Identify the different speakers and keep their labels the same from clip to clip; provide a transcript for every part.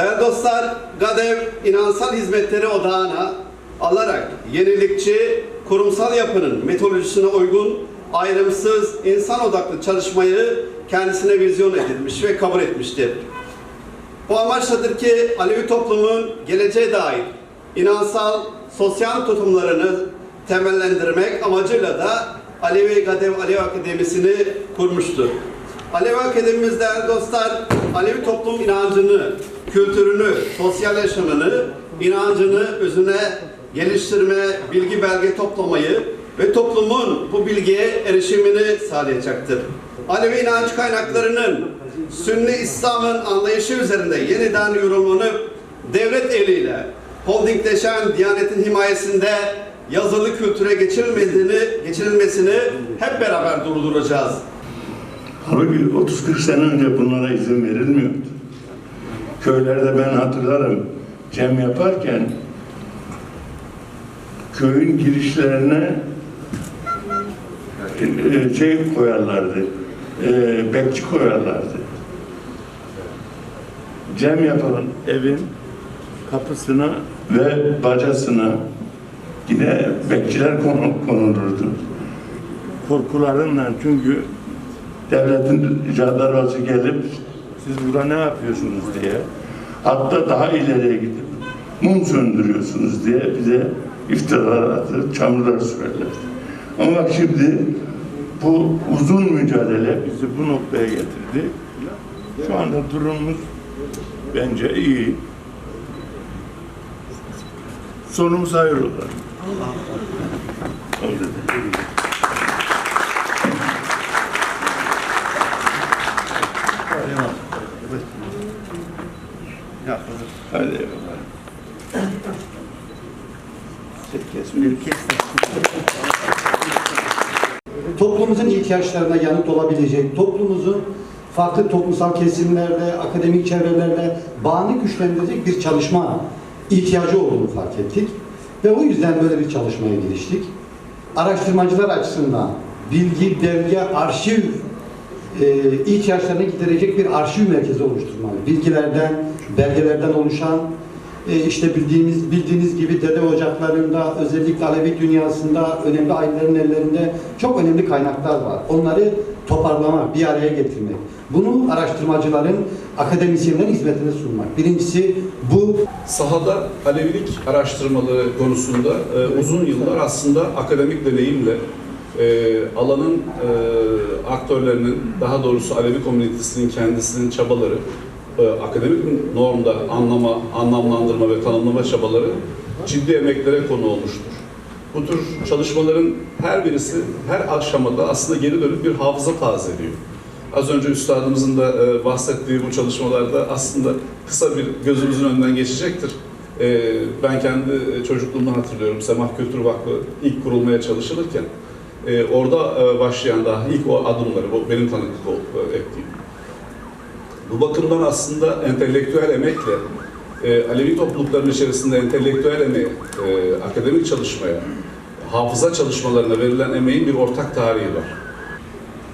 Speaker 1: Değerli dostlar, GADEV inansal hizmetleri odağına alarak yenilikçi kurumsal yapının metodolojisine uygun, ayrımsız, insan odaklı çalışmayı kendisine vizyon edilmiş ve kabul etmiştir. Bu amaçladır ki Alevi toplumun geleceğe dair inansal, sosyal tutumlarını temellendirmek amacıyla da Alevi Gadev Alevi Akademisi'ni kurmuştur. Alevi Akademimiz değerli dostlar, Alevi toplum inancını, kültürünü, sosyal yaşamını, inancını özüne geliştirme, bilgi belge toplamayı ve toplumun bu bilgiye erişimini sağlayacaktır. Alevi inanç kaynaklarının Sünni İslam'ın anlayışı üzerinde yeniden yorumlanıp devlet eliyle holdingleşen Diyanet'in himayesinde yazılı kültüre geçirilmediğini, geçirilmesini hep beraber durduracağız.
Speaker 2: Halbuki 30-40 sene önce bunlara izin verilmiyordu. Köylerde ben hatırlarım cem yaparken köyün girişlerine e, şey koyarlardı, e, bekçi koyarlardı. Cem yapılan evin kapısına ve bacasına yine bekçiler konu- konulurdu. Korkularından çünkü devletin jandarması gelip siz burada ne yapıyorsunuz diye hatta daha ileriye gidip mum söndürüyorsunuz diye bize iftiralar atır, çamurlar sürerler. Ama şimdi bu uzun mücadele bizi bu noktaya getirdi. Şu anda durumumuz bence iyi. Sonumuz hayır olur. Öyle de. Hadi eyvallah. Tek kesmiyor.
Speaker 3: toplumumuzun ihtiyaçlarına yanıt olabilecek, toplumumuzun farklı toplumsal kesimlerde, akademik çevrelerde bağını güçlendirecek bir çalışma ihtiyacı olduğunu fark ettik. Ve o yüzden böyle bir çalışmaya giriştik. Araştırmacılar açısından bilgi, belge, arşiv e, ihtiyaçlarını giderecek bir arşiv merkezi oluşturmalı. Bilgilerden, belgelerden oluşan, e, işte bildiğimiz bildiğiniz gibi dede ocaklarında özellikle Alevi dünyasında önemli ailelerin ellerinde çok önemli kaynaklar var. Onları toparlamak, bir araya getirmek. Bunu araştırmacıların, akademisyenlerin hizmetine sunmak. Birincisi bu
Speaker 4: Sahada Alevilik araştırmaları konusunda e, uzun yıllar aslında akademik deneyimle e, alanın e, aktörlerinin, daha doğrusu Alevi komünitesinin kendisinin çabaları, e, akademik normda anlama, anlamlandırma ve tanımlama çabaları ciddi emeklere konu olmuştur. Bu tür çalışmaların her birisi her aşamada aslında geri dönüp bir hafıza tazeliyor. Az önce üstadımızın da e, bahsettiği bu çalışmalarda aslında kısa bir gözümüzün önünden geçecektir. E, ben kendi çocukluğumdan hatırlıyorum. Semah Kültür Vakfı ilk kurulmaya çalışılırken e, orada e, başlayan daha ilk o adımları, bu benim tanıklık e, ettiğim. Bu bakımdan aslında entelektüel emekle e, Alevi topluluklarının içerisinde entelektüel emeğe, e, akademik çalışmaya, hafıza çalışmalarına verilen emeğin bir ortak tarihi var.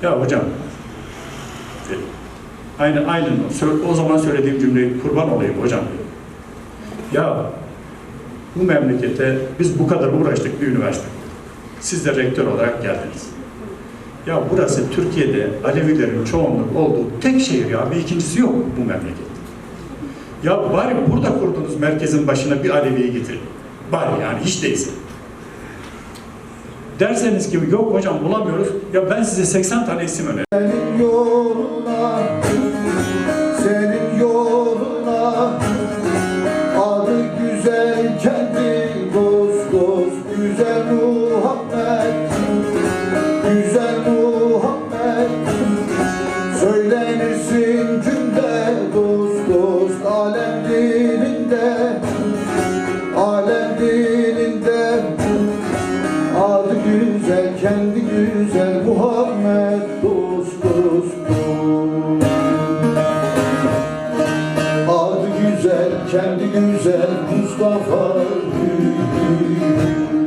Speaker 5: Ya hocam, e, aynı aynı o zaman söylediğim cümleyi kurban olayım hocam. Ya bu memlekete biz bu kadar uğraştık bir üniversite. Siz de rektör olarak geldiniz. Ya burası Türkiye'de Alevilerin çoğunluk olduğu tek şehir ya. Bir ikincisi yok bu memlekette. Ya bari burada kurduğunuz merkezin başına bir Alevi'yi getirin. Bari yani hiç değilse. Derseniz ki yok hocam bulamıyoruz. Ya ben size 80 tane isim öneririm.
Speaker 6: Kendi güzel Mustafa Gül.